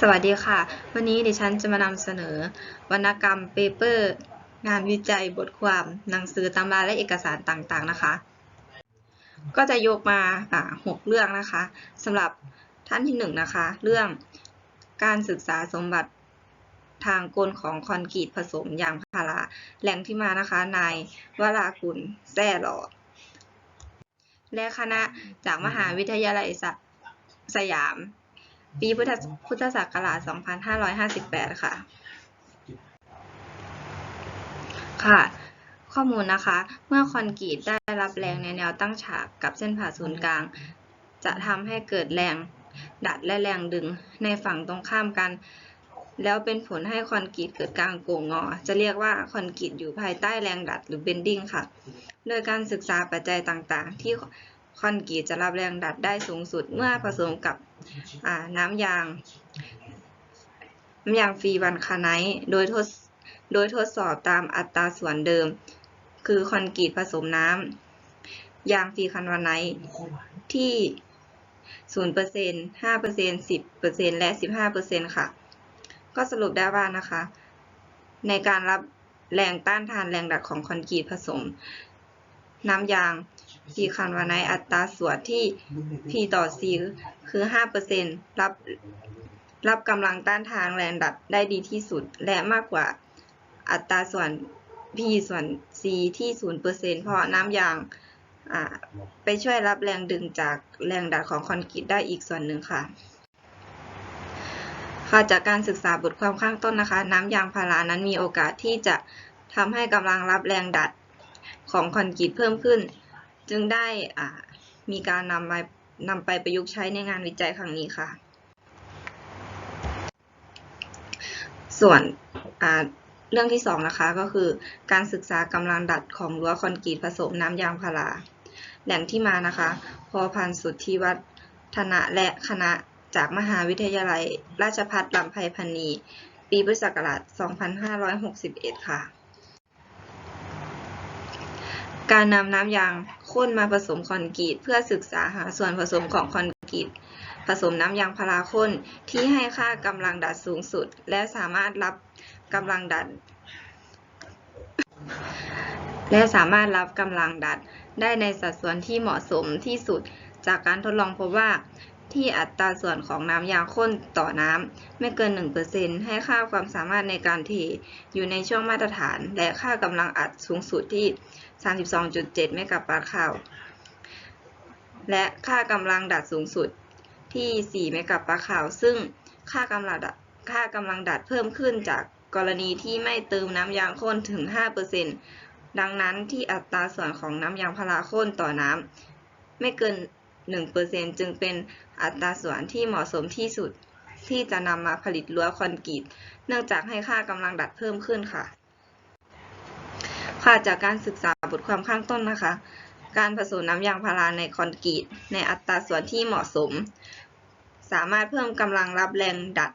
สวัสดีค่ะ วันนี้ดิฉันจะมานำเสนอ วรรณกรรมเปเปอร์ งานวิจัยบทความ หนังสือตำราและเอกสารต่างๆนะคะ ก็จะยกมาหกเรื่องนะคะสำหรับท่านที่หนึ่งนะคะ เรื่องการศึกษาสมบัติทางกลของคอนกรีตผสมยางพาราแหล่งที่มานะคะนายวรากุลแซ่หลอด และคณะจากมหาวิทยาลัยสยาม ปีพุทธพุทธศักราช 2558 ค่ะ ค่ะ ข้อมูลนะคะ เมื่อคอนกรีตได้รับแรงในแนวตั้งฉากกับเส้นผ่าศูนย์กลาง จะทำให้เกิดแรงดัดและแรงดึงในฝั่งตรงข้ามกัน แล้วเป็นผลให้คอนกรีตเกิดการโก่งงอ จะเรียกว่าคอนกรีตอยู่ภายใต้แรงดัดหรือเบนดิ้งค่ะ โดยการศึกษาปัจจัยต่างๆ ที่ คอนกรีตจะรับแรงดัดได้สูงสุดเมื่อผสมกับอ่าน้ำยาง น้ำยางฟรีวันคาไนท์โดยทดโดยทดสอบตามอัตราส่วนเดิม คือคอนกรีตผสมน้ำยางฟรีคันวันไนท์ที่ 0% 5% 10%และ 15%ค่ะ ก็สรุปได้ว่านะคะ ในการรับแรงต้านทานแรงดัดของคอนกรีตผสม น้ำยาง ฟรีคันวันไนท์อัตราส่วนที่ P ต่อ C คือ 5%รับรับกำลังต้านทานแรงดัดได้ดีที่สุด และมากกว่าอัตราส่วน P ส่วน C ที่ 0%เพราะน้ำยางอ่าไปช่วยรับแรงดึงจากแรงดัดของคอนกรีตได้อีกส่วนหนึ่งค่ะ ค่ะจากการศึกษาบทความข้างต้นนะคะ น้ำยางพารานั้นมีโอกาสที่จะทำให้กำลังรับแรงดัดของคอนกรีตเพิ่มขึ้น จึงได้มีการนำมานำไปประยุกต์ใช้ในงานวิจัยครั้งนี้ค่ะ ส่วนเรื่องที่สองนะคะก็คือการศึกษากำลังดัดของรั้วคอนกรีตผสมน้ำยางพาราแหล่งที่มานะคะ พอพันสุทธิวัฒนะและคณะจากมหาวิทยาลัย ราชภัฏลำไพพรรณี ปีพุทธศักราช 2561 ค่ะ การนำน้ำยางข้นมาผสมคอนกรีตเพื่อศึกษาหาส่วนผสมของคอนกรีตผสมน้ำยางพาราข้นที่ให้ค่ากำลังดัดสูงสุด และสามารถรับกำลังดัด และสามารถรับกำลังดัดได้ในสัดส่วนที่เหมาะสมที่สุด จากการทดลองพบว่า ที่อัตราส่วนของน้ำยางข้นต่อน้ำไม่เกิน 1%ให้ค่าความสามารถในการเทอยู่ในช่วงมาตรฐาน และค่ากำลังอัดสูงสุดที่ 32.7 เมกะปาสคาลและค่ากำลังดัดสูงสุดที่ 4 เมกะปาสคาลซึ่งค่ากำลังดัดค่ากำลังดัดเพิ่มขึ้นจากกรณีที่ไม่เติมน้ำยางข้นถึง 5%ดังนั้นที่อัตราส่วนของน้ำยางพาราข้นต่อน้ำไม่เกิน 1%จึงเป็นอัตราส่วนที่เหมาะสมที่สุดที่จะนำมาผลิตรั้วคอนกรีต เนื่องจากให้ค่ากำลังดัดเพิ่มขึ้นค่ะ ค่ะจากการศึกษาบทความข้างต้นนะคะ การผสมน้ำยางพาราในคอนกรีต ในอัตราส่วนที่เหมาะสม สามารถเพิ่มกำลังรับแรงดัด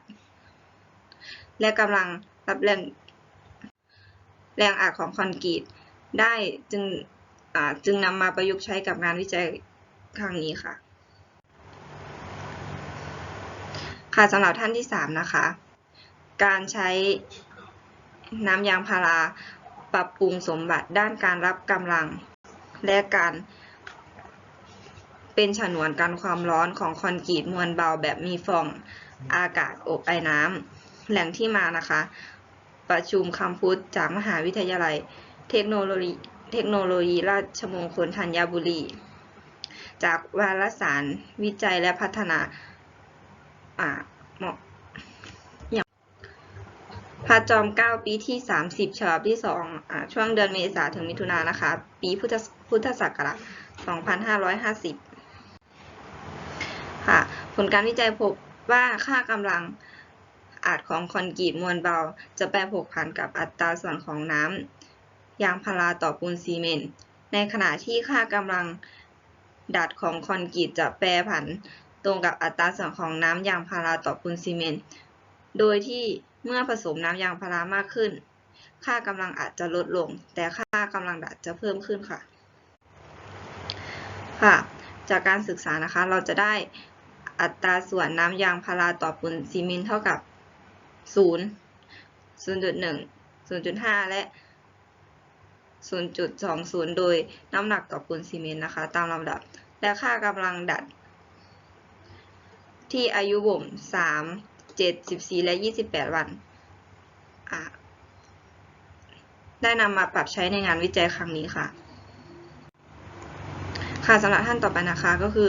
และกำลังรับแรงแรงอัดของคอนกรีตได้จึงจึงนำมาประยุกต์ใช้กับงานวิจัย ครั้งนี้ค่ะ ค่ะสำหรับท่านที่สามนะคะ การใช้น้ำยางพาราปรับปรุงสมบัติด้านการรับกำลัง และการเป็นฉนวนกันความร้อนของคอนกรีตมวลเบาแบบมีฟองอากาศอบไอน้ำแหล่งที่มานะคะ ประชุมคัมพุทธจากมหาวิทยาลัย เทคโนโลยีเทคโนโลยีราชมงคลธัญบุรี จากวารสารวิจัยและพัฒนาอ่าเหมาะอย่างพระจอมเก้าปีที่ 30 ฉบับที่2อ่าช่วงเดือนเมษาถึงมิถุนายนนะคะ ปีพุทธพุทธศักราช2550 ค่ะ ผลการวิจัยพบว่าค่ากำลังอัดของคอนกรีตมวลเบา จะแปรผกผันกับอัตราส่วนของน้ำยางพาราต่อปูนซีเมนต์ ในขณะที่ค่ากำลัง ดัดของคอนกรีตจะแปรผันตรงกับอัตราส่วนของน้ำยางพาราต่อปูนซีเมนต์ โดยที่เมื่อผสมน้ำยางพารามากขึ้น ค่ากำลังอัดจะลดลง แต่ค่ากำลังดัดจะเพิ่มขึ้นค่ะ ค่ะ จากการศึกษานะคะ เราจะได้อัตราส่วนน้ำยางพาราต่อปูนซีเมนต์เท่ากับ 0 0.1 0.5 และ 0.20 โดยน้ำหนักต่อปูนซีเมนต์นะคะ ตามลำดับ และค่ากำลังดัด ที่อายุบ่ม 3 7 14 และ 28 วัน ได้นำมาปรับใช้ในงานวิจัยครั้งนี้ค่ะ ค่ะสำหรับท่านต่อไปนะคะก็คือ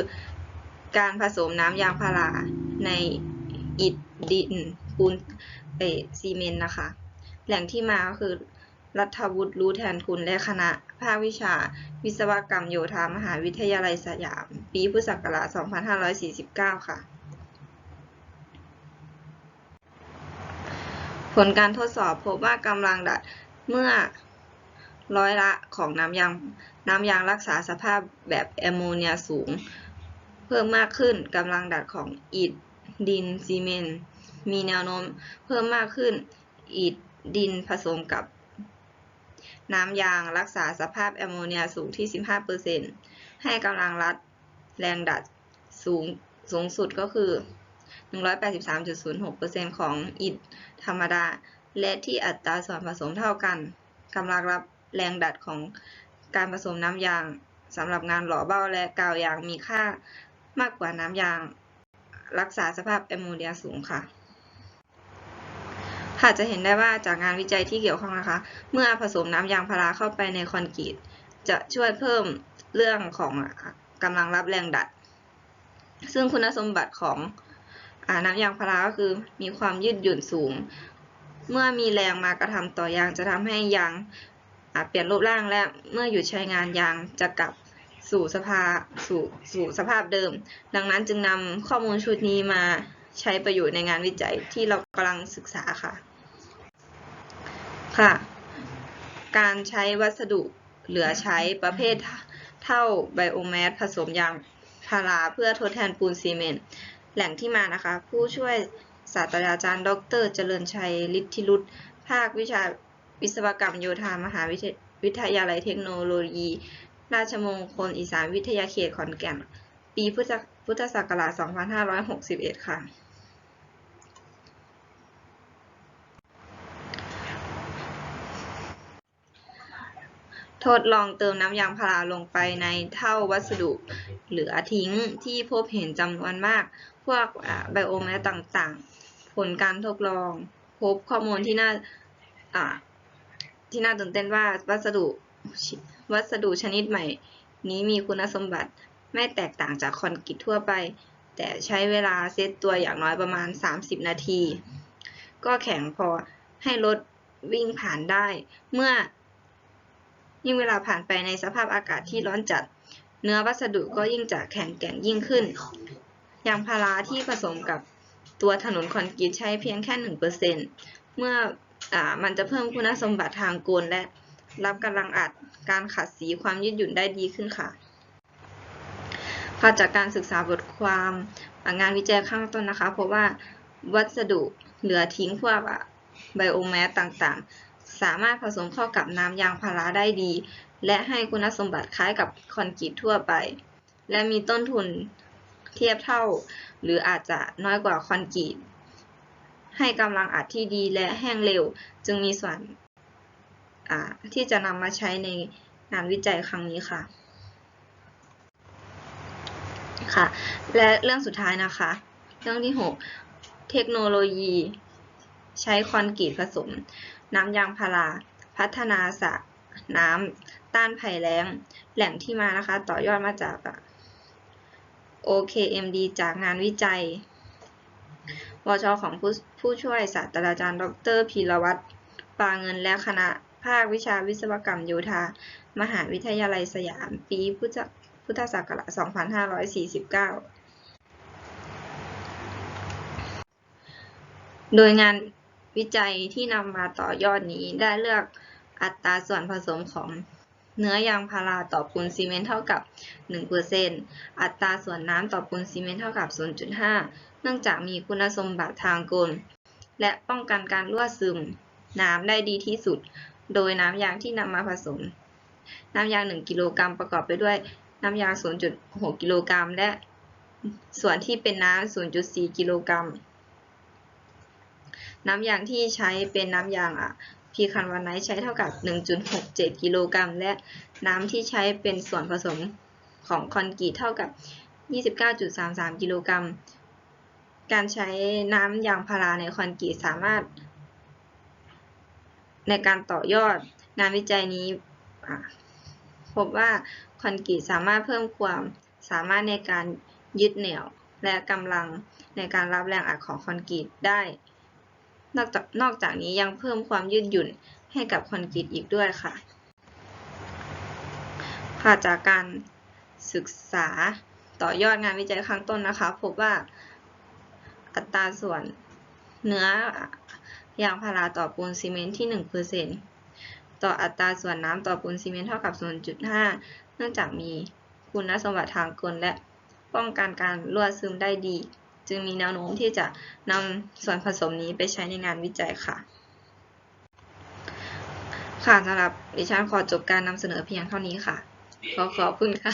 การผสมน้ำยางพาราในอิฐดินปูนซีเมนต์นะคะ แหล่งที่มาก็คือ รัฐวุฒิรู้แทนคุณและคณะ ภาควิชา วิศวกรรมโยธามหาวิทยาลัยสยาม ปีพุทธศักราช 2549 ค่ะ ผลการทดสอบพบว่ากำลังดัดเมื่อร้อยละของน้ำยางน้ำยางรักษาสภาพแบบแอมโมเนียสูง เพิ่มมากขึ้นกำลังดัดของอิฐดินซีเมนต์มีแนวโน้มเพิ่มมากขึ้นอิฐดินผสมกับ น้ำยางรักษาสภาพแอมโมเนียสูงที่ 15%ให้กำลังรัดแรงดัดสูงสูงสุดก็คือ 183.06%ของอิฐธรรมดา และที่อัตราส่วนผสมเท่ากันกำลังรับแรงดัดของการผสมน้ำยางสำหรับงานหล่อเบ้าและกาวยางมีค่ามากกว่าน้ำยาง รักษาสภาพแอมโมเนียสูงค่ะ ค่ะจะเห็นได้ว่าจากงานวิจัยที่เกี่ยวข้องนะคะ เมื่อผสมน้ำยางพาราเข้าไปในคอนกรีตจะช่วยเพิ่มเรื่องของกำลังรับแรงดัด ซึ่งคุณสมบัติของอน้ำยางพาราก็คือมีความยืดหยุ่นสูง เมื่อมีแรงมากระทำต่อยางจะทำให้ยางเปลี่ยนรูปร่างและเมื่อหยุดใช้งานยางจะกลับสู่สภาสู่สู่สภาพเดิม ดังนั้นจึงนำข้อมูลชุดนี้มา ใช้ประโยชน์ในงานวิจัยที่เรากำลังศึกษาค่ะ ค่ะ การใช้วัสดุเหลือใช้ประเภทเท่าไบโอแมสผสมยางพาราเพื่อทดแทนปูนซีเมนต์ แหล่งที่มานะคะ ผู้ช่วยศาสตราจารย์ ดร เจริญชัยฤทธิรุตภาควิชาวิศวกรรมโยธามหาวิทยาลัยเทคโนโลยี ราชมงคลอีสานวิทยาเขตขอนแก่น ปีพุทธศักราช 2561 ค่ะ ทดลองเติมน้ำยางพาราลงไปในเท่าวัสดุเหลือทิ้งที่พบเห็นจำนวนมาก พวกไบโอแมสต่างๆ ผลการทดลอง พบข้อมูลที่น่าที่น่าตื่นเต้นว่าวัสดุวัสดุชนิดใหม่ นี้มีคุณสมบัติไม่แตกต่างจากคอนกรีตทั่วไป แต่ใช้เวลาเซตตัวอย่างน้อยประมาณ 30 นาที ก็แข็งพอให้รถวิ่งผ่านได้ เมื่อ ยิ่งเวลาผ่านไปในสภาพอากาศที่ร้อนจัด เนื้อวัสดุก็ยิ่งจะแข็งแกร่งยิ่งขึ้น ยางพาราที่ผสมกับตัวถนนคอนกรีตใช้เพียงแค่1%เเมื่ออมันจะเพิ่มคุณสมบัติทางกลและรับกำลังอัดการขัดสีความยืดหยุ่นได้ดีขึ้นค่ะค่ะจากการศึกษาบทความงานวิจัยข้างต้นนะคะ เพบว่าวัสดุเหลือทิ้งพวกไบโอแมสต่างๆ สามารถผสมเข้ากับน้ำยางพาราได้ดี และให้คุณสมบัติคล้ายกับคอนกรีตทั่วไป และมีต้นทุนเทียบเท่า หรืออาจจะน้อยกว่าคอนกรีต ให้กำลังอัดที่ดีและแห้งเร็ว จึงมีส่วนที่จะนำมาใช้ในงานวิจัยครั้งนี้ค่ะค่ะ และเรื่องสุดท้ายนะคะ เรื่องที่ 6 เทคโนโลยีใช้คอนกรีตผสม น้ำยางพารา พัฒนาสระน้ำต้านภัยแล้ง แหล่งที่มานะคะ ต่อยอดมาจาก OKMD จากงานวิจัยวชของผู้ผู้ช่วยศาสตราจารย์ ดรพีรวัตรปาเงินและคณะภาควิชาวิศวกรรมโยธา มหาวิทยาลัยสยาม ปีพุทธพุทธศักราช 2549 โดยงาน วิจัยที่นำมาต่อยอดนี้ได้เลือกอัตราส่วนผสมของเนื้อยางพาราต่อปูนซีเมนต์เท่ากับ 1%อัตราส่วนน้ำต่อปูนซีเมนต์เท่ากับ 0.5 เนื่องจากมีคุณสมบัติทางกล และป้องกันการรั่วซึม น้ำได้ดีที่สุด โดยน้ำยางที่นำมาผสม น้ำยาง 1 กิโลกรัมประกอบไปด้วยน้ำยาง 0.6 กิโลกรัมและส่วนที่เป็นน้ำ 0.4 กิโลกรัม น้ำยางที่ใช้เป็นน้ำยางอะพีคันวันไนใช้เท่ากับ 1.67 กิโลกรัม และน้ำที่ใช้เป็นส่วนผสมของคอนกรีตเท่ากับ 29.33 กิโลกรัม การใช้น้ำยางพาราในคอนกรีตสามารถ ในการต่อยอดงานวิจัยนี้พบว่าคอนกรีตสามารถเพิ่มความสามารถในการยึดเหนี่ยว และกำลังในการรับแรงอัดของคอนกรีตได้ นอกจากนอกจากนี้ยังเพิ่มความยืดหยุ่นให้กับคอนกรีตอีกด้วยค่ะ ค่ะจากการศึกษาต่อยอดงานวิจัยข้งต้นนะคะ พบว่าอัตราส่วนเนื้อยางพาราต่อปูนซีเมนต์ที่ 1%ต่ออัตราส่วนน้ำต่อปูนซีเมนต์เท่ากับ 0.5 เนื่องจากมีคุณสมบัติทางกลและป้องกันการรั่วซึมได้ดี จึงมีแนวโน้มที่จะนำส่วนผสมนี้ไปใช้ในงานวิจัยค่ะ ค่ะสำหรับดิฉันขอจบการนำเสนอเพียงเท่านี้ค่ะ ขอขอบคุณค่ะ